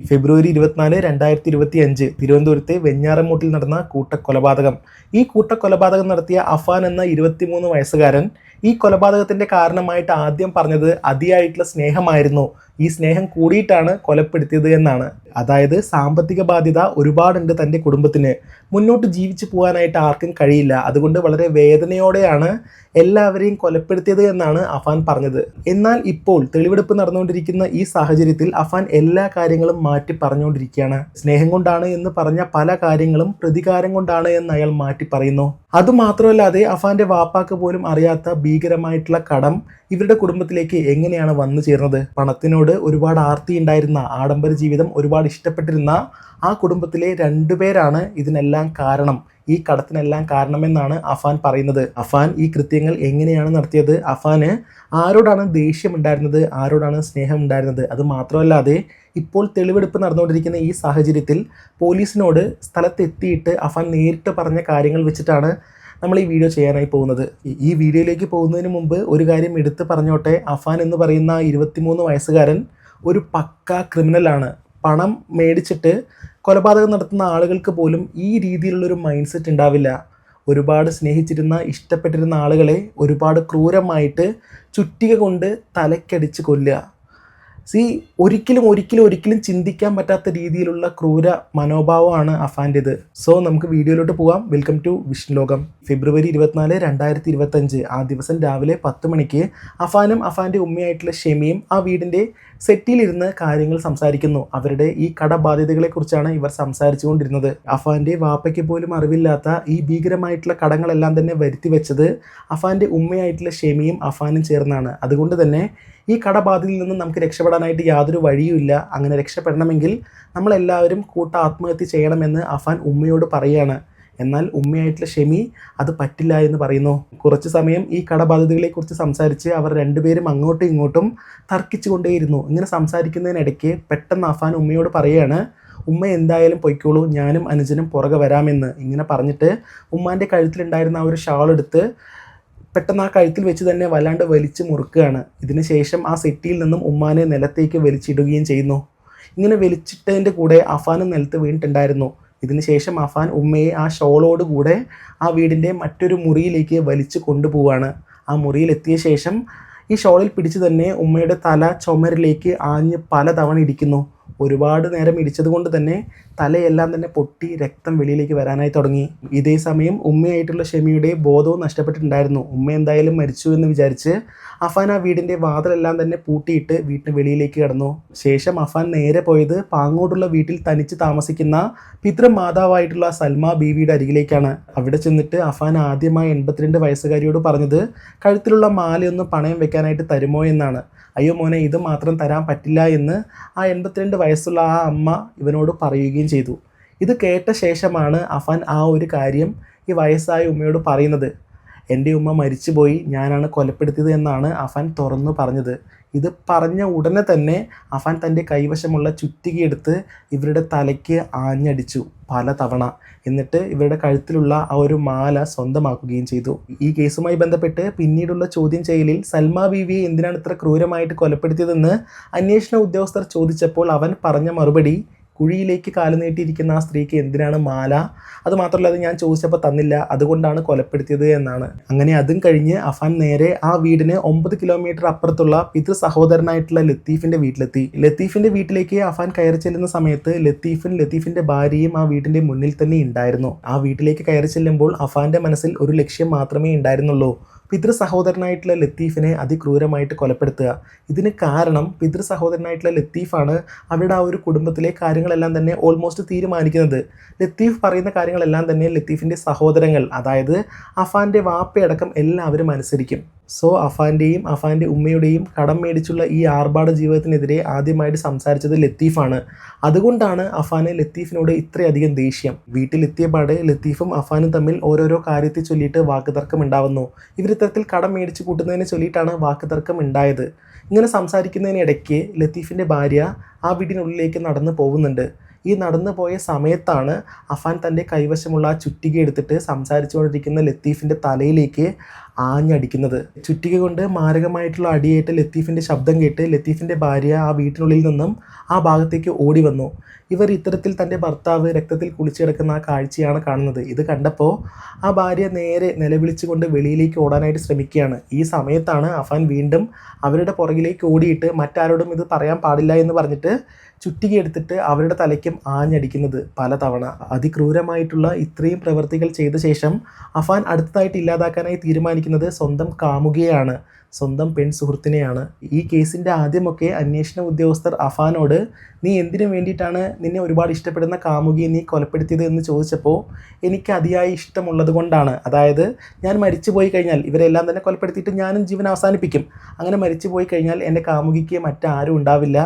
ഫെബ്രുവരി ഇരുപത്തിനാല് രണ്ടായിരത്തി ഇരുപത്തി അഞ്ച് തിരുവനന്തപുരത്തെ വെഞ്ഞാറമൂട്ടിൽ നടന്ന കൂട്ടക്കൊലപാതകം. ഈ കൂട്ടക്കൊലപാതകം നടത്തിയ അഫാൻ എന്ന ഇരുപത്തിമൂന്ന് വയസ്സുകാരൻ ഈ കൊലപാതകത്തിന്റെ കാരണമായിട്ട് ആദ്യം പറഞ്ഞത് അതിയായിട്ടുള്ള സ്നേഹമായിരുന്നു. ഈ സ്നേഹം കൂടിയിട്ടാണ് കൊലപ്പെടുത്തിയത് എന്നാണ്. അതായത് സാമ്പത്തിക ബാധ്യത ഒരുപാടുണ്ട് തന്റെ കുടുംബത്തിന്. മുന്നോട്ട് ജീവിച്ചു പോകാനായിട്ട് ആർക്കും കഴിയില്ല. അതുകൊണ്ട് വളരെ വേദനയോടെയാണ് എല്ലാവരെയും കൊലപ്പെടുത്തിയത് എന്നാണ് അഫാൻ പറഞ്ഞത്. എന്നാൽ ഇപ്പോൾ തെളിവെടുപ്പ് നടന്നുകൊണ്ടിരിക്കുന്ന ഈ സാഹചര്യത്തിൽ അഫാൻ എല്ലാ കാര്യങ്ങളും മാറ്റി പറഞ്ഞുകൊണ്ടിരിക്കുകയാണ്. സ്നേഹം കൊണ്ടാണ് എന്ന് പറഞ്ഞ പല കാര്യങ്ങളും പ്രതികാരം കൊണ്ടാണ് എന്ന് അയാൾ മാറ്റി പറയുന്നു. അതുമാത്രമല്ലാതെ അഫാന്റെ വാപ്പാക്ക് പോലും അറിയാത്ത ഭീകരമായിട്ടുള്ള കടം ഇവരുടെ കുടുംബത്തിലേക്ക് എങ്ങനെയാണ് വന്നു ചേർന്നത് പണത്തിനോട് ഒരുപാട് ആർത്തി ഉണ്ടായിരുന്ന ആഡംബര ജീവിതം ഒരുപാട് ഇഷ്ടപ്പെട്ടിരുന്ന ആ കുടുംബത്തിലെ രണ്ടുപേരാണ് ഇതിനെല്ലാം കാരണം ഈ കടത്തിനെല്ലാം കാരണമെന്നാണ് അഫാൻ പറയുന്നത്. അഫാൻ ഈ കൃത്യങ്ങൾ എങ്ങനെയാണ് നടത്തിയത്? അഫാന് ആരോടാണ് ദേഷ്യം ഉണ്ടായിരുന്നത് ആരോടാണ് സ്നേഹം ഉണ്ടായിരുന്നത് അത് മാത്രമല്ലാതെ ഇപ്പോൾ തെളിവെടുപ്പ് നടന്നുകൊണ്ടിരിക്കുന്ന ഈ സാഹചര്യത്തിൽ പോലീസിനോട് സ്ഥലത്തെത്തിയിട്ട് അഫാൻ നേരിട്ട് പറഞ്ഞ കാര്യങ്ങൾ വെച്ചിട്ടാണ് നമ്മൾ ഈ വീഡിയോ ചെയ്യാനായി പോകുന്നത്. ഈ- വീഡിയോയിലേക്ക് പോകുന്നതിന് മുമ്പ് ഒരു കാര്യം എടുത്ത് പറഞ്ഞോട്ടെ. അഫാൻ എന്ന് പറയുന്ന ഇരുപത്തിമൂന്ന് വയസ്സുകാരൻ ഒരു പക്ക ക്രിമിനലാണ്. പണം മേടിച്ചിട്ട് കൊലപാതകം നടത്തുന്ന ആളുകൾക്ക് പോലും ഈ രീതിയിലുള്ളൊരു മൈൻഡ് സെറ്റ് ഉണ്ടാവില്ല. ഒരുപാട് സ്നേഹിച്ചിരുന്ന ഇഷ്ടപ്പെട്ടിരുന്ന ആളുകളെ ഒരുപാട് ക്രൂരമായിട്ട് ചുറ്റിക കൊണ്ട് തലക്കടിച്ച് കൊല്ലുക. സി ഒരിക്കലും ഒരിക്കലും ഒരിക്കലും ചിന്തിക്കാൻ പറ്റാത്ത രീതിയിലുള്ള ക്രൂര മനോഭാവമാണ് അഫാന്റെത്. സോ നമുക്ക് വീഡിയോയിലോട്ട് പോകാം വെൽക്കം ടു വിഷ്ണു ലോകം ഫെബ്രുവരി ഇരുപത്തിനാല് രണ്ടായിരത്തി ഇരുപത്തഞ്ച് ആ ദിവസം രാവിലെ പത്ത് മണിക്ക് അഫാനും അഫാന്റെ ഉമ്മയായിട്ടുള്ള ഷെമിയും ആ വീടിന്റെ സെറ്റിലിരുന്ന് കാര്യങ്ങൾ സംസാരിക്കുന്നു. അവരുടെ ഈ കടബാധ്യതകളെക്കുറിച്ചാണ് ഇവർ സംസാരിച്ചുകൊണ്ടിരുന്നത്. അഫാന്റെ വാപ്പയ്ക്ക് പോലും അറിവില്ലാത്ത ഈ ഭീകരമായിട്ടുള്ള കടങ്ങളെല്ലാം തന്നെ വരുത്തി വെച്ചത് അഫാന്റെ ഉമ്മയായിട്ടുള്ള ഷെമിയും അഫാനും ചേർന്നാണ്. അതുകൊണ്ട് തന്നെ ഈ കടബാധയിൽ നിന്നും നമുക്ക് രക്ഷപ്പെടാനായിട്ട് യാതൊരു വഴിയുമില്ല. അങ്ങനെ രക്ഷപ്പെടണമെങ്കിൽ നമ്മളെല്ലാവരും കൂട്ട ആത്മഹത്യ ചെയ്യണമെന്ന് അഫാൻ ഉമ്മയോട് പറയുകയാണ് എന്നാൽ ഉമ്മയായിട്ടുള്ള ഷെമി അത് പറ്റില്ല എന്ന് പറയുന്നു. കുറച്ച് സമയം ഈ കടബാധിതകളെക്കുറിച്ച് സംസാരിച്ച് അവർ രണ്ടുപേരും അങ്ങോട്ടും ഇങ്ങോട്ടും തർക്കിച്ചു കൊണ്ടേയിരുന്നു ഇങ്ങനെ സംസാരിക്കുന്നതിനിടയ്ക്ക് പെട്ടെന്ന് അഫാൻ ഉമ്മയോട് പറയുകയാണ് ഉമ്മ എന്തായാലും പൊയ്ക്കോളൂ ഞാനും അനുജനും പുറകെ വരാമെന്ന്. ഇങ്ങനെ പറഞ്ഞിട്ട് ഉമ്മാന്റെ കഴുത്തിലുണ്ടായിരുന്ന ആ ഒരു ഷാൾ എടുത്ത് പെട്ടെന്ന് ആ കഴുത്തിൽ വെച്ച് തന്നെ വല്ലാണ്ട് വലിച്ചു മുറുക്കുകയാണ്. ഇതിന് ശേഷം ആ സെറ്റിയിൽ നിന്നും ഉമ്മാനെ നിലത്തേക്ക് വലിച്ചിടുകയും ചെയ്യുന്നു. ഇങ്ങനെ വലിച്ചിട്ടതിന്റെ കൂടെ അഫാനും നിലത്ത് വീണിട്ടുണ്ടായിരുന്നു. ഇതിന് ശേഷം അഫാൻ ഉമ്മയെ ആ ഷോളോട് കൂടെ ആ വീടിന്റെ മറ്റൊരു മുറിയിലേക്ക് വലിച്ചു കൊണ്ടുപോവാണ് ആ മുറിയിലെത്തിയ ശേഷം ഈ ഷോളിൽ പിടിച്ച് തന്നെ ഉമ്മയുടെ തല ചുമരിലേക്ക് ആഞ്ഞ് പലതവണ ഇടിക്കുന്നു. ഒരുപാട് നേരം ഇടിച്ചത് കൊണ്ട് തന്നെ തലയെല്ലാം തന്നെ പൊട്ടി രക്തം വെളിയിലേക്ക് വരാനായി തുടങ്ങി. ഇതേ സമയം ഉമ്മയായിട്ടുള്ള ഷെമിയുടെ ബോധവും നഷ്ടപ്പെട്ടിട്ടുണ്ടായിരുന്നു. ഉമ്മ എന്തായാലും മരിച്ചു എന്ന് വിചാരിച്ച് അഫാൻ ആ വീടിന്റെ വാതിലെല്ലാം തന്നെ പൂട്ടിയിട്ട് വീട്ടിന് വെളിയിലേക്ക് കടന്നു. ശേഷം അഫാൻ നേരെ പോയത് പാങ്ങോട്ടുള്ള വീട്ടിൽ തനിച്ച് താമസിക്കുന്ന പിതൃമാതാവായിട്ടുള്ള സൽമ ബീവിയുടെ അരികിലേക്കാണ്. അവിടെ ചെന്നിട്ട് അഫാൻ ആദ്യമായി എൺപത്തിരണ്ട് വയസ്സുകാരിയോട് പറഞ്ഞത് കഴുത്തിലുള്ള മാലയൊന്ന് പണയം വെക്കാനായിട്ട് തരുമോ എന്നാണ്. അയ്യോ മോനെ ഇത് മാത്രം തരാൻ പറ്റില്ല എന്ന് ആ എൺപത്തിരണ്ട് വയസ്സുള്ള ആ അമ്മ ഇവനോട് പറയുകയും ചെയ്തു. ഇത് കേട്ട ശേഷമാണ് അഫാൻ ആ ഒരു കാര്യം ഈ വയസ്സായ ഉമ്മയോട് പറയുന്നത്. എന്റെ ഉമ്മ മരിച്ചുപോയി ഞാനാണ് കൊലപ്പെടുത്തിയത് എന്നാണ് അഫാൻ തുറന്നു പറഞ്ഞത്. ഇത് പറഞ്ഞ ഉടനെ തന്നെ അഫാൻ തന്റെ കൈവശമുള്ള ചുറ്റികയെടുത്ത് ഇവരുടെ തലയ്ക്ക് ആഞ്ഞടിച്ചു പല തവണ. എന്നിട്ട് ഇവരുടെ കഴുത്തിലുള്ള ആ ഒരു മാല സ്വന്തമാക്കുകയും ചെയ്തു. ഈ കേസുമായി ബന്ധപ്പെട്ട് പിന്നീടുള്ള ചോദ്യം ചെയ്യലിൽ സൽമ ബീവിയെ എന്തിനാണ് ഇത്ര ക്രൂരമായിട്ട് കൊലപ്പെടുത്തിയതെന്ന് അന്വേഷണ ഉദ്യോഗസ്ഥർ ചോദിച്ചപ്പോൾ അവൻ പറഞ്ഞ മറുപടി കുഴിയിലേക്ക് കാൽ നീട്ടിയിരിക്കുന്ന ആ സ്ത്രീക്ക് എന്തിനാണ് മാല? അത് മാത്രമല്ല അത് ഞാൻ ചോദിച്ചപ്പോൾ തന്നില്ല. അതുകൊണ്ടാണ് കൊലപ്പെടുത്തിയത് എന്നാണ്. അങ്ങനെ അതും കഴിഞ്ഞ് അഫാൻ നേരെ ആ വീടിന് ഒമ്പത് കിലോമീറ്റർ അപ്പുറത്തുള്ള പിതൃ സഹോദരനായിട്ടുള്ള ലത്തീഫിന്റെ വീട്ടിലെത്തി. ലത്തീഫിന്റെ വീട്ടിലേക്ക് അഫാൻ കയറി ചെല്ലുന്ന സമയത്ത് ലത്തീഫും ലത്തീഫിന്റെ ഭാര്യയും ആ വീടിന്റെ മുന്നിൽ തന്നെ ഉണ്ടായിരുന്നു. ആ വീട്ടിലേക്ക് കയറി ചെല്ലുമ്പോൾ അഫാന്റെ മനസ്സിൽ ഒരു ലക്ഷ്യം മാത്രമേ ഉണ്ടായിരുന്നുള്ളൂ. പിതൃ സഹോദരനായിട്ടുള്ള ലത്തീഫിനെ അതിക്രൂരമായിട്ട് കൊലപ്പെടുത്തുക. ഇതിന് കാരണം പിതൃ സഹോദരനായിട്ടുള്ള ലത്തീഫാണ് അവരുടെ ആ ഒരു കുടുംബത്തിലെ കാര്യങ്ങളെല്ലാം തന്നെ ഓൾമോസ്റ്റ് തീരുമാനിക്കുന്നത്. ലത്തീഫ് പറയുന്ന കാര്യങ്ങളെല്ലാം തന്നെ ലത്തീഫിന്റെ സഹോദരങ്ങൾ അതായത് അഫാന്റെ വാപ്പയടക്കം എല്ലാവരും അനുസരിക്കും. സോ അഫാന്റെയും അഫാന്റെ ഉമ്മയുടെയും കടം മേടിച്ചുള്ള ഈ ആർഭാട ജീവിതത്തിനെതിരെ ആദ്യമായിട്ട് സംസാരിച്ചത് ലത്തീഫാണ്. അതുകൊണ്ടാണ് അഫാന് ലത്തീഫിനോട് ഇത്രയധികം ദേഷ്യം. വീട്ടിലെത്തിയ പാടെ ലത്തീഫും അഫാനും തമ്മിൽ ഓരോരോ കാര്യത്തെ ചൊല്ലിയിട്ട് വാക്കുതർക്കം ഉണ്ടാവുന്നു. ഇവർ ഇത്തരത്തിൽ കടം മേടിച്ച് കൂട്ടുന്നതിനെ ചൊല്ലിയിട്ടാണ് വാക്കുതർക്കം ഉണ്ടായത്. ഇങ്ങനെ സംസാരിക്കുന്നതിനിടയ്ക്ക് ലത്തീഫിന്റെ ഭാര്യ ആ വീടിനുള്ളിലേക്ക് നടന്നു പോകുന്നുണ്ട്. ഈ നടന്നു പോയ സമയത്താണ് അഫാൻ തന്റെ കൈവശമുള്ള ആ ചുറ്റിക എടുത്തിട്ട് സംസാരിച്ചുകൊണ്ടിരിക്കുന്ന ലത്തീഫിന്റെ തലയിലേക്ക് ആഞ്ഞടിക്കുന്നത്. ചുറ്റിക കൊണ്ട് മാരകമായിട്ടുള്ള അടിയേറ്റ് ലത്തീഫിന്റെ ശബ്ദം കേട്ട് ലത്തീഫിന്റെ ഭാര്യ ആ വീട്ടിനുള്ളിൽ നിന്നും ആ ഭാഗത്തേക്ക് ഓടി വന്നു. ഇവർ ഇത്തരത്തിൽ തന്റെ ഭർത്താവ് രക്തത്തിൽ കുളിച്ചു കിടക്കുന്ന ആ കാഴ്ചയാണ് കാണുന്നത്. ഇത് കണ്ടപ്പോൾ ആ ഭാര്യ നേരെ നിലവിളിച്ചുകൊണ്ട് വെളിയിലേക്ക് ഓടാനായിട്ട് ശ്രമിക്കുകയാണ്. ഈ സമയത്താണ് അഫാൻ വീണ്ടും അവരുടെ പുറകിലേക്ക് ഓടിയിട്ട് മറ്റാരോടും ഇത് പറയാൻ പാടില്ല എന്ന് പറഞ്ഞിട്ട് ചുറ്റിക എടുത്തിട്ട് അവരുടെ തലയ്ക്കും ആഞ്ഞടിക്കുന്നത് പലതവണ അതിക്രൂരമായിട്ടുള്ള ഇത്രയും പ്രവൃത്തികൾ ചെയ്ത ശേഷം അഫാൻ അടുത്തതായിട്ട് ഇല്ലാതാക്കാനായി തീരുമാനിക്കുന്നത് സ്വന്തം കാമുകയാണ് സ്വന്തം പെൺ സുഹൃത്തിനെയാണ്. ഈ കേസിന്റെ ആദ്യമൊക്കെ അന്വേഷണ ഉദ്യോഗസ്ഥർ അഫാനോട് നീ എന്തിനു വേണ്ടിയിട്ടാണ് നിന്നെ ഒരുപാട് ഇഷ്ടപ്പെടുന്ന കാമുകിയെ നീ കൊലപ്പെടുത്തിയത് എന്ന് ചോദിച്ചപ്പോൾ എനിക്ക് അതിയായ ഇഷ്ടമുള്ളത് കൊണ്ടാണ്. അതായത് ഞാൻ മരിച്ചു പോയി കഴിഞ്ഞാൽ ഇവരെല്ലാം തന്നെ കൊലപ്പെടുത്തിയിട്ട് ഞാനും ജീവൻ അവസാനിപ്പിക്കും. അങ്ങനെ മരിച്ചു പോയി കഴിഞ്ഞാൽ എന്റെ കാമുകിക്ക് മറ്റാരും ഉണ്ടാവില്ല.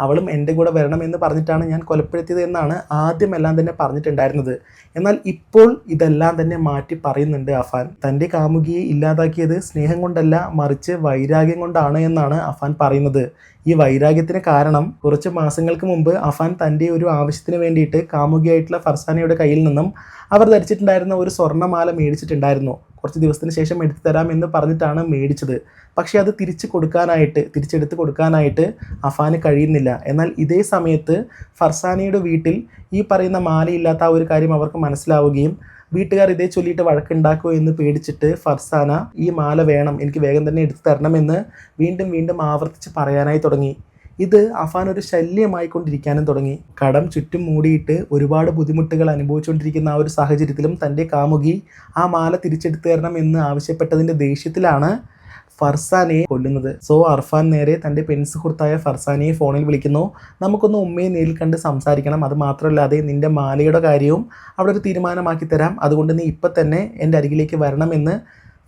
അവളും എന്റെ കൂടെ വരണമെന്ന് പറഞ്ഞിട്ടാണ് ഞാൻ കൊലപ്പെടുത്തിയത് എന്നാണ് ആദ്യം എല്ലാം തന്നെ പറഞ്ഞിട്ടുണ്ടായിരുന്നത്. എന്നാൽ ഇപ്പോൾ ഇതെല്ലാം തന്നെ മാറ്റി പറയുന്നുണ്ട് അഫാൻ. തന്റെ കാമുകിയെ ഇല്ലാതാക്കിയത് സ്നേഹം കൊണ്ടല്ല മറിച്ച് വൈരാഗ്യം കൊണ്ടാണ് എന്നാണ് അഫാൻ പറയുന്നത്. ഈ വൈരാഗ്യത്തിന് കാരണം കുറച്ച് മാസങ്ങൾക്ക് മുമ്പ് അഫാൻ തന്റെ ഒരു ആവശ്യത്തിന് വേണ്ടിയിട്ട് കാമുകിയായിട്ടുള്ള ഫർസാനയുടെ കയ്യിൽ നിന്നും അവർ ധരിച്ചിട്ടുണ്ടായിരുന്ന ഒരു സ്വർണമാല മേടിച്ചിട്ടുണ്ടായിരുന്നു. കുറച്ച് ദിവസത്തിന് ശേഷം എടുത്തു തരാം എന്ന് പറഞ്ഞിട്ടാണ് മേടിച്ചത്. പക്ഷേ അത് തിരിച്ചു കൊടുക്കാനായിട്ട് തിരിച്ചെടുത്ത് കൊടുക്കാനായിട്ട് അഫാന് കഴിയുന്നില്ല. എന്നാൽ ഇതേ സമയത്ത് ഫർസാനയുടെ വീട്ടിൽ ഈ പറയുന്ന മാലയില്ലാത്ത ആ ഒരു കാര്യം അവർക്ക് മനസ്സിലാവുകയും വീട്ടുകാർ ഇതേ ചൊല്ലിയിട്ട് വഴക്കുണ്ടാക്കുമോ എന്ന് പേടിച്ചിട്ട് ഫർസാന ഈ മാല വേണം എനിക്ക് വേഗം തന്നെ എടുത്തു തരണമെന്ന് വീണ്ടും വീണ്ടും ആവർത്തിച്ച് പറയാനായി തുടങ്ങി. ഇത് അഫാൻ ഒരു ശല്യമായിക്കൊണ്ടിരിക്കാനും തുടങ്ങി. കടം ചുറ്റും മൂടിയിട്ട് ഒരുപാട് ബുദ്ധിമുട്ടുകൾ അനുഭവിച്ചുകൊണ്ടിരിക്കുന്ന ആ ഒരു സാഹചര്യത്തിലും തന്റെ കാമുകി ആ മാല തിരിച്ചെടുത്തു തരണം എന്ന് ആവശ്യപ്പെട്ടതിന്റെ ദേഷ്യത്തിലാണ് ഫർസാനയെ കൊല്ലുന്നത്. സോ അർഫാൻ നേരെ തന്റെ പെൻസ് സുഹൃത്തായ ഫർസാനയെ ഫോണിൽ വിളിക്കുന്നു. നമുക്കൊന്ന് ഉമ്മയെ നേരിൽ കണ്ട് സംസാരിക്കണം. അത് മാത്രമല്ലാതെ നിന്റെ മാലയുടെ കാര്യവും അവിടെ ഒരു തീരുമാനമാക്കി തരാം. അതുകൊണ്ട് നീ ഇപ്പം തന്നെ എന്റെ അരികിലേക്ക് വരണമെന്ന്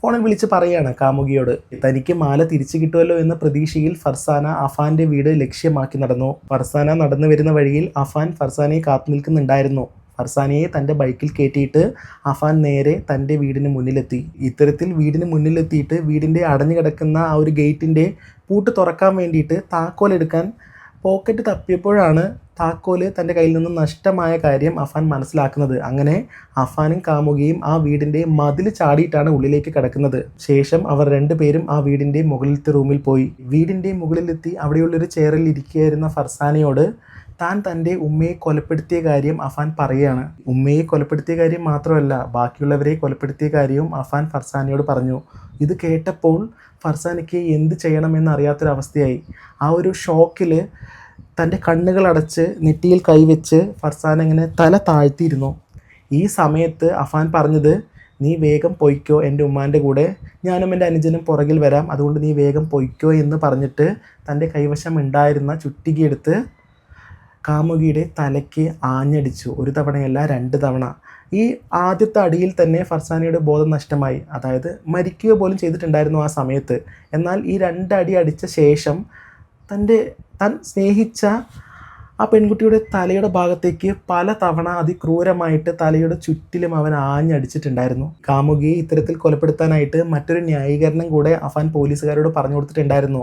ഫോണിൽ വിളിച്ച് പറയുകയാണ് കാമുകിയോട് തനിക്ക് മാല തിരിച്ചു കിട്ടുമല്ലോ എന്ന പ്രതീക്ഷയിൽ ഫർസാന അഫാന്റെ വീട് ലക്ഷ്യമാക്കി നടന്നു. ഫർസാന നടന്നു വരുന്ന വഴിയിൽ അഫാൻ ഫർസാനയെ കാത്തു നിൽക്കുന്നുണ്ടായിരുന്നു. ഫർസാനയെ തന്റെ ബൈക്കിൽ കയറ്റിയിട്ട് അഫാൻ നേരെ തന്റെ വീടിന് മുന്നിലെത്തി. ഇത്തരത്തിൽ വീടിന് മുന്നിലെത്തിയിട്ട് വീടിന്റെ അടഞ്ഞു കിടക്കുന്ന ആ ഒരു ഗേറ്റിന്റെ പൂട്ട് തുറക്കാൻ വേണ്ടിയിട്ട് താക്കോൽ എടുക്കാൻ പോക്കറ്റ് തപ്പിയപ്പോഴാണ് താക്കോൽ തന്റെ കയ്യിൽ നിന്നും നഷ്ടമായ കാര്യം അഫാൻ മനസ്സിലാക്കുന്നത്. അങ്ങനെ അഫാനും കാമുകയും ആ വീടിന്റെ മതിൽ ചാടിയിട്ടാണ് ഉള്ളിലേക്ക് കിടക്കുന്നത്. ശേഷം അവർ രണ്ടുപേരും ആ വീടിന്റെ മുകളിലത്തെ റൂമിൽ പോയി. വീടിന്റെ മുകളിലെത്തി അവിടെയുള്ളൊരു ചെയറിൽ ഇരിക്കുകയായിരുന്ന ഫർസാനയോട് താൻ തന്റെ ഉമ്മയെ കൊലപ്പെടുത്തിയ കാര്യം അഫാൻ പറയുകയാണ്. ഉമ്മയെ കൊലപ്പെടുത്തിയ കാര്യം മാത്രമല്ല ബാക്കിയുള്ളവരെ കൊലപ്പെടുത്തിയ കാര്യവും അഫാൻ ഫർസാനയോട് പറഞ്ഞു. ഇത് കേട്ടപ്പോൾ ഫർസാനയ്ക്ക് എന്ത് ചെയ്യണമെന്ന് അറിയാത്തൊരവസ്ഥയായി. ആ ഒരു ഷോക്കിൽ തന്റെ കണ്ണുകൾ അടച്ച് നെറ്റിയിൽ കൈവച്ച് ഫർസാൻ ഇങ്ങനെ തല താഴ്ത്തിയിരുന്നു. ഈ സമയത്ത് അഫാൻ പറഞ്ഞത് നീ വേഗം പൊയ്ക്കോ എന്റെ ഉമ്മാന്റെ കൂടെ. ഞാനും എന്റെ അനുജനും പുറകിൽ വരാം. അതുകൊണ്ട് നീ വേഗം പൊയ്ക്കോ എന്ന് പറഞ്ഞിട്ട് തന്റെ കൈവശം ഉണ്ടായിരുന്ന ചുറ്റികയെടുത്ത് കാമുകിയുടെ തലയ്ക്ക് ആഞ്ഞടിച്ചു. ഒരു തവണയല്ല രണ്ട് തവണ. ഈ ആദ്യത്തെ അടിയിൽ തന്നെ ഫർസാനയുടെ ബോധം നഷ്ടമായി. അതായത് മരിക്കുക പോലും ചെയ്തിട്ടുണ്ടായിരുന്നു ആ സമയത്ത്. എന്നാൽ ഈ രണ്ടടി അടി അടിച്ച ശേഷം തന്റെ താൻ സ്നേഹിച്ച ആ പെൺകുട്ടിയുടെ തലയുടെ ഭാഗത്തേക്ക് പല തവണ അതിക്രൂരമായിട്ട് തലയുടെ ചുറ്റിലും അവൻ ആഞ്ഞടിച്ചിട്ടുണ്ടായിരുന്നു. കാമുകിയെ ഇത്തരത്തിൽ കൊലപ്പെടുത്താനായിട്ട് മറ്റൊരു ന്യായീകരണം കൂടെ അഫാൻ പോലീസുകാരോട് പറഞ്ഞു കൊടുത്തിട്ടുണ്ടായിരുന്നു.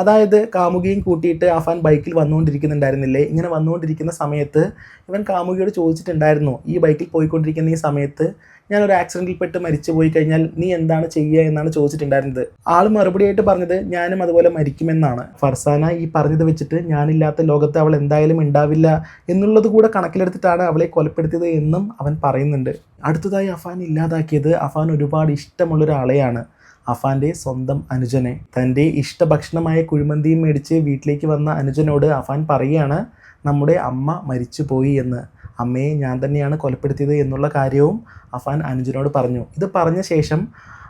അതായത് കാമുകിയും കൂട്ടിയിട്ട് അഫാൻ ബൈക്കിൽ വന്നുകൊണ്ടിരിക്കുന്നുണ്ടായിരുന്നില്ലേ? ഇങ്ങനെ വന്നുകൊണ്ടിരിക്കുന്ന സമയത്ത് ഇവൻ കാമുകിയോട് ചോദിച്ചിട്ടുണ്ടായിരുന്നു ഈ ബൈക്കിൽ പോയിക്കൊണ്ടിരിക്കുന്ന ഈ സമയത്ത് ഞാൻ ഒരു ആക്സിഡന്റിൽ പെട്ട് മരിച്ചു പോയി കഴിഞ്ഞാൽ നീ എന്താണ് ചെയ്യുക എന്നാണ് ചോദിച്ചിട്ടുണ്ടായിരുന്നത്. ആൾ മറുപടിയായിട്ട് പറഞ്ഞത് ഞാനും അതുപോലെ മരിക്കുമെന്നാണ്. ഫർസാന ഈ പറഞ്ഞത് വെച്ചിട്ട് ഞാനില്ലാത്ത ലോകത്ത് അവൾ എന്തായാലും ഉണ്ടാവില്ല എന്നുള്ളത് കൂടെ കണക്കിലെടുത്തിട്ടാണ് അവളെ കൊലപ്പെടുത്തിയത് എന്നും അവൻ പറയുന്നുണ്ട്. അടുത്തതായി അഫാൻ ഇല്ലാതാക്കിയത് അഫാൻ ഒരുപാട് ഇഷ്ടമുള്ള ഒരാളെയാണ്. അഫാന്റെ സ്വന്തം അനുജനെ. തന്റെ ഇഷ്ടഭക്ഷണമായ കുഴിമന്തിയും മേടിച്ച് വീട്ടിലേക്ക് വന്ന അനുജനോട് അഫാൻ പറയുകയാണ് നമ്മുടെ അമ്മ മരിച്ചുപോയി എന്ന്. അമ്മയെ ഞാൻ തന്നെയാണ് കൊലപ്പെടുത്തിയത് എന്നുള്ള കാര്യവും അഫാൻ അനുജനോട് പറഞ്ഞു. ഇത് പറഞ്ഞ ശേഷം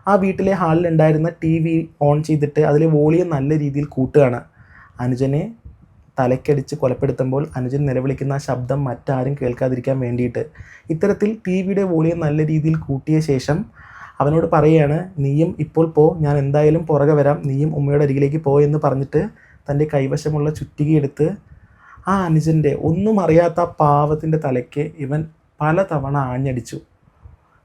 ആ വീട്ടിലെ ഹാളിലുണ്ടായിരുന്ന ടി വി ഓൺ ചെയ്തിട്ട് അതിലെ വോളിയം നല്ല രീതിയിൽ കൂട്ടുകയാണ്. അനുജനെ തലക്കടിച്ച് കൊലപ്പെടുത്തുമ്പോൾ അനുജൻ നിലവിളിക്കുന്ന ശബ്ദം മറ്റാരും കേൾക്കാതിരിക്കാൻ വേണ്ടിയിട്ട്. ഇത്തരത്തിൽ ടി വിയുടെ വോളിയം നല്ല രീതിയിൽ കൂട്ടിയ ശേഷം അവനോട് പറയുകയാണ് നീയും ഇപ്പോൾ പോ ഞാൻ എന്തായാലും പുറകെ വരാം. നീയും ഉമ്മയുടെ അരികിലേക്ക് പോ എന്ന് പറഞ്ഞിട്ട് തന്റെ കൈവശമുള്ള ചുറ്റികയെടുത്ത് ആ അനുജന്റെ ഒന്നും അറിയാത്ത പാവത്തിന്റെ തലയ്ക്ക് ഇവൻ പലതവണ ആഞ്ഞടിച്ചു.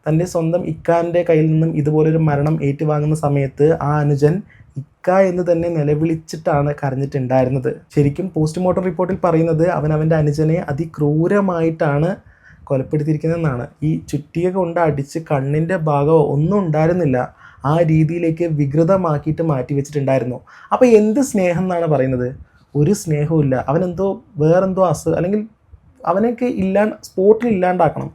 തന്റെ സ്വന്തം ഇക്കാന്റെ കയ്യിൽ നിന്നും ഇതുപോലൊരു മരണം ഏറ്റുവാങ്ങുന്ന സമയത്ത് ആ അനുജൻ ഇക്ക എന്ന് തന്നെ നിലവിളിച്ചിട്ടാണ് കരഞ്ഞിട്ടുണ്ടായിരുന്നത്. ശരിക്കും പോസ്റ്റ്മോർട്ടം റിപ്പോർട്ടിൽ പറയുന്നത് അവൻ അവന്റെ അനുജനെ അതിക്രൂരമായിട്ടാണ് കൊലപ്പെടുത്തിയിരിക്കുന്നതെന്നാണ്. ഈ ചുറ്റിക കൊണ്ട് അടിച്ച് കണ്ണിന്റെ ഭാഗമോ ഒന്നും ഉണ്ടായിരുന്നില്ല. ആ രീതിയിലേക്ക് വികൃതമാക്കിയിട്ട് മാറ്റി വെച്ചിട്ടുണ്ടായിരുന്നു അപ്പോൾ എന്ത് സ്നേഹം എന്നാണ് പറയുന്നത്? ഒരു സ്നേഹവും ഇല്ല അവനെന്തോ വേറെന്തോ അസു അല്ലെങ്കിൽ അവനൊക്കെ ഇല്ലാ സ്പോട്ടിൽ ഇല്ലാണ്ടാക്കണം.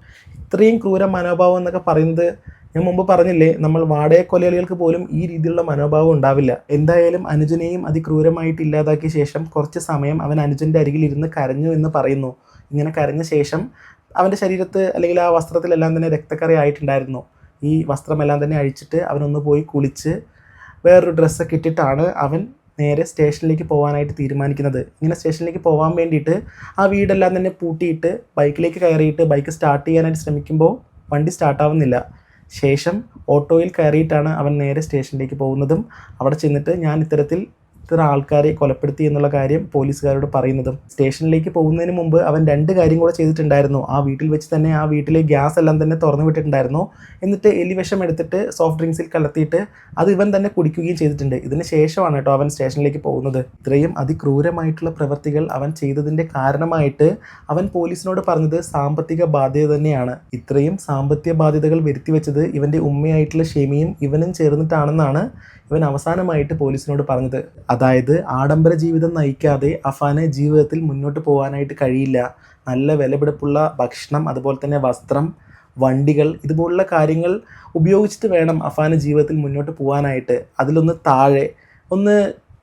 ഇത്രയും ക്രൂര മനോഭാവം എന്നൊക്കെ പറയുന്നത് ഞാൻ മുമ്പ് പറഞ്ഞില്ലേ നമ്മൾ വാടക കൊലയാളികൾക്ക് പോലും ഈ രീതിയിലുള്ള മനോഭാവം ഉണ്ടാവില്ല. എന്തായാലും അനുജനെയും അതിക്രൂരമായിട്ട് ഇല്ലാതാക്കിയ ശേഷം കുറച്ച് സമയം അവൻ അനുജന്റെ അരികിൽ ഇരുന്ന് കരഞ്ഞു എന്ന് പറയുന്നു. ഇങ്ങനെ കരഞ്ഞ ശേഷം അവന്റെ ശരീരത്ത് അല്ലെങ്കിൽ ആ വസ്ത്രത്തിലെല്ലാം തന്നെ രക്തക്കറി ആയിട്ടുണ്ടായിരുന്നു. ഈ വസ്ത്രമെല്ലാം തന്നെ അഴിച്ചിട്ട് അവനൊന്ന് പോയി കുളിച്ച് വേറൊരു ഡ്രസ്സൊക്കെ ഇട്ടിട്ടാണ് അവൻ നേരെ സ്റ്റേഷനിലേക്ക് പോകാനായിട്ട് തീരുമാനിക്കുന്നത്. ഇങ്ങനെ സ്റ്റേഷനിലേക്ക് പോകാൻ വേണ്ടിയിട്ട് ആ വീടെല്ലാം തന്നെ പൂട്ടിയിട്ട് ബൈക്കിലേക്ക് കയറിയിട്ട് ബൈക്ക് സ്റ്റാർട്ട് ചെയ്യാനായിട്ട് ശ്രമിക്കുമ്പോൾ വണ്ടി സ്റ്റാർട്ടാവുന്നില്ല ശേഷം ഓട്ടോയിൽ കയറിയിട്ടാണ് അവൻ നേരെ സ്റ്റേഷനിലേക്ക് പോകുന്നതും. അവിടെ ചെന്നിട്ട് ഞാൻ ഇത്തരത്തിൽ ഇത്ര ആൾക്കാരെ കൊലപ്പെടുത്തി എന്നുള്ള കാര്യം പോലീസുകാരോട് പറയുന്നതും സ്റ്റേഷനിലേക്ക് പോകുന്നതിന് മുമ്പ് അവൻ രണ്ട് കാര്യം കൂടെ ചെയ്തിട്ടുണ്ടായിരുന്നു. ആ വീട്ടിൽ വെച്ച് തന്നെ ആ വീട്ടിലെ ഗ്യാസ് എല്ലാം തന്നെ തുറന്നു വിട്ടിട്ടുണ്ടായിരുന്നു. എന്നിട്ട് എലിവിഷം എടുത്തിട്ട് സോഫ്റ്റ് ഡ്രിങ്ക്സിൽ കലർത്തിയിട്ട് അത് ഇവൻ തന്നെ കുടിക്കുകയും ചെയ്തിട്ടുണ്ട്. ഇതിന് ശേഷമാണ് കേട്ടോ അവൻ സ്റ്റേഷനിലേക്ക് പോകുന്നത്. ഇത്രയും അതിക്രൂരമായിട്ടുള്ള പ്രവൃത്തികൾ അവൻ ചെയ്തതിന്റെ കാരണമായിട്ട് അവൻ പോലീസിനോട് പറഞ്ഞത് സാമ്പത്തിക ബാധ്യത തന്നെയാണ്. ഇത്രയും സാമ്പത്തിക ബാധ്യതകൾ വരുത്തി വെച്ചത് ഇവന്റെ ഉമ്മയായിട്ടുള്ള ഷെമിയും ഇവനും ചേർന്നിട്ടാണെന്നാണ് ഇവൻ അവസാനമായിട്ട് പോലീസിനോട് പറഞ്ഞത്. അതായത് ആഡംബര ജീവിതം നയിക്കാതെ അഫാന് ജീവിതത്തിൽ മുന്നോട്ട് പോകാനായിട്ട് കഴിയില്ല. നല്ല വിലപിടിപ്പുള്ള ഭക്ഷണം അതുപോലെ തന്നെ വസ്ത്രം വണ്ടികൾ ഇതുപോലുള്ള കാര്യങ്ങൾ ഉപയോഗിച്ചിട്ട് വേണം അഫാന് ജീവിതത്തിൽ മുന്നോട്ട് പോകാനായിട്ട് അതിലൊന്ന് താഴെ ഒന്ന്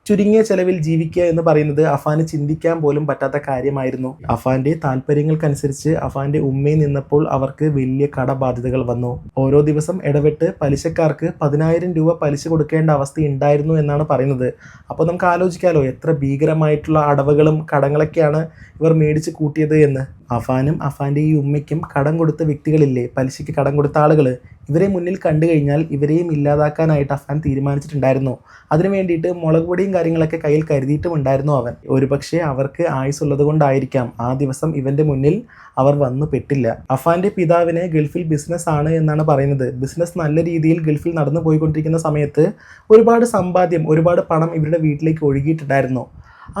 ചുരുങ്ങിയ ചെലവിൽ ജീവിക്കുക എന്ന് പറയുന്നത് അഫാന് ചിന്തിക്കാൻ പോലും പറ്റാത്ത കാര്യമായിരുന്നു. അഫാന്റെ താല്പര്യങ്ങൾക്കനുസരിച്ച് അഫാന്റെ ഉമ്മയിൽ നിന്നപ്പോൾ അവർക്ക് വലിയ കടബാധ്യതകൾ വന്നു. ഓരോ ദിവസം ഇടപെട്ട് പലിശക്കാർക്ക് പതിനായിരം രൂപ പലിശ കൊടുക്കേണ്ട അവസ്ഥ ഉണ്ടായിരുന്നു എന്നാണ് പറയുന്നത്. അപ്പോൾ നമുക്ക് ആലോചിക്കാലോ എത്ര ഭീകരമായിട്ടുള്ള അടവുകളും കടങ്ങളൊക്കെയാണ് ഇവർ മേടിച്ച് കൂട്ടിയത് എന്ന്. അഫാനും അഫാന്റെ ഈ ഉമ്മയ്ക്കും കടം കൊടുത്ത വ്യക്തികളില്ലേ? പലിശയ്ക്ക് കടം കൊടുത്ത ആളുകൾ ഇവരെ മുന്നിൽ കണ്ടു കഴിഞ്ഞാൽ ഇവരെയും ഇല്ലാതാക്കാനായിട്ട് അഫാൻ തീരുമാനിച്ചിട്ടുണ്ടായിരുന്നു. അതിനു വേണ്ടിയിട്ട് മുളക് പൊടിയും കാര്യങ്ങളൊക്കെ കയ്യിൽ കരുതിയിട്ടുമുണ്ടായിരുന്നു അവൻ. ഒരുപക്ഷെ അവർക്ക് ആയുസുള്ളത് കൊണ്ടായിരിക്കാം. ആ ദിവസം ഇവന്റെ മുന്നിൽ അവർ വന്നു പെട്ടില്ല. അഫാന്റെ പിതാവിനെ ഗൾഫിൽ ബിസിനസ് ആണ് എന്നാണ് പറയുന്നത്. ബിസിനസ് നല്ല രീതിയിൽ ഗൾഫിൽ നടന്നു പോയിക്കൊണ്ടിരിക്കുന്ന സമയത്ത് ഒരുപാട് സമ്പാദ്യം ഒരുപാട് പണം ഇവരുടെ വീട്ടിലേക്ക് ഒഴുകിയിട്ടുണ്ടായിരുന്നു.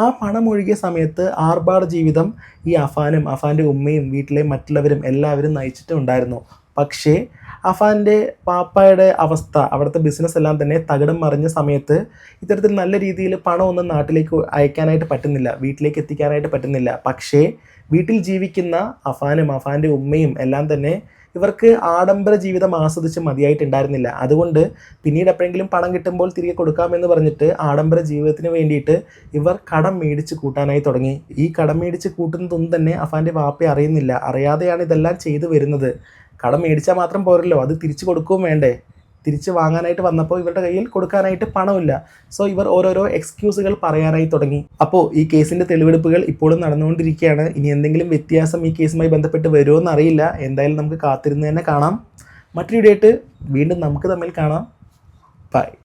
ആ പണം ഒഴുകിയ സമയത്ത് ആർഭാട ജീവിതം ഈ അഫാനും അഫാന്റെ ഉമ്മയും വീട്ടിലെ മറ്റുള്ളവരും എല്ലാവരും നയിച്ചിട്ടുണ്ടായിരുന്നു. പക്ഷേ അഫാന്റെ പാപ്പായുടെ അവസ്ഥ അവിടുത്തെ ബിസിനസ് എല്ലാം തന്നെ തകിടം മറിഞ്ഞ സമയത്ത് ഇത്തരത്തിൽ നല്ല രീതിയിൽ പണമൊന്നും നാട്ടിലേക്ക് അയക്കാനായിട്ട് പറ്റുന്നില്ല വീട്ടിലേക്ക് എത്തിക്കാനായിട്ട് പറ്റുന്നില്ല. പക്ഷേ വീട്ടിൽ ജീവിക്കുന്ന അഫാനും അഫാന്റെ ഉമ്മയും എല്ലാം തന്നെ ഇവർക്ക് ആഡംബര ജീവിതം ആസ്വദിച്ച് മതിയായിട്ടുണ്ടായിരുന്നില്ല. അതുകൊണ്ട് പിന്നീട് എപ്പോഴെങ്കിലും പണം കിട്ടുമ്പോൾ തിരികെ കൊടുക്കാമെന്ന് പറഞ്ഞിട്ട് ആഡംബര ജീവിതത്തിന് വേണ്ടിയിട്ട് ഇവർ കടം മേടിച്ച് കൂട്ടാനായി തുടങ്ങി. ഈ കടം മേടിച്ച് കൂട്ടുന്നതൊന്നും തന്നെ അഫാന്റെ വാപ്പ അറിയുന്നില്ല. അറിയാതെയാണ് ഇതെല്ലാം ചെയ്തു വരുന്നത്. കടം മേടിച്ചാൽ മാത്രം പോരല്ലോ. അത് തിരിച്ചു കൊടുക്കുകയും വേണ്ടേ? തിരിച്ച് വാങ്ങാനായിട്ട് വന്നപ്പോൾ ഇവരുടെ കയ്യിൽ കൊടുക്കാനായിട്ട് പണമില്ല. സോ ഇവർ ഓരോരോ എക്സ്ക്യൂസുകൾ പറയാനായി തുടങ്ങി. അപ്പോൾ ഈ കേസിന്റെ തെളിവെടുപ്പുകൾ ഇപ്പോഴും നടന്നുകൊണ്ടിരിക്കുകയാണ്. ഇനി എന്തെങ്കിലും വ്യത്യാസം ഈ കേസുമായി ബന്ധപ്പെട്ട് വരുമോ എന്നറിയില്ല. എന്തായാലും നമുക്ക് കാത്തിരുന്ന് തന്നെ കാണാം. മറ്റൊരു വീണ്ടും നമുക്ക് തമ്മിൽ കാണാം. ബൈ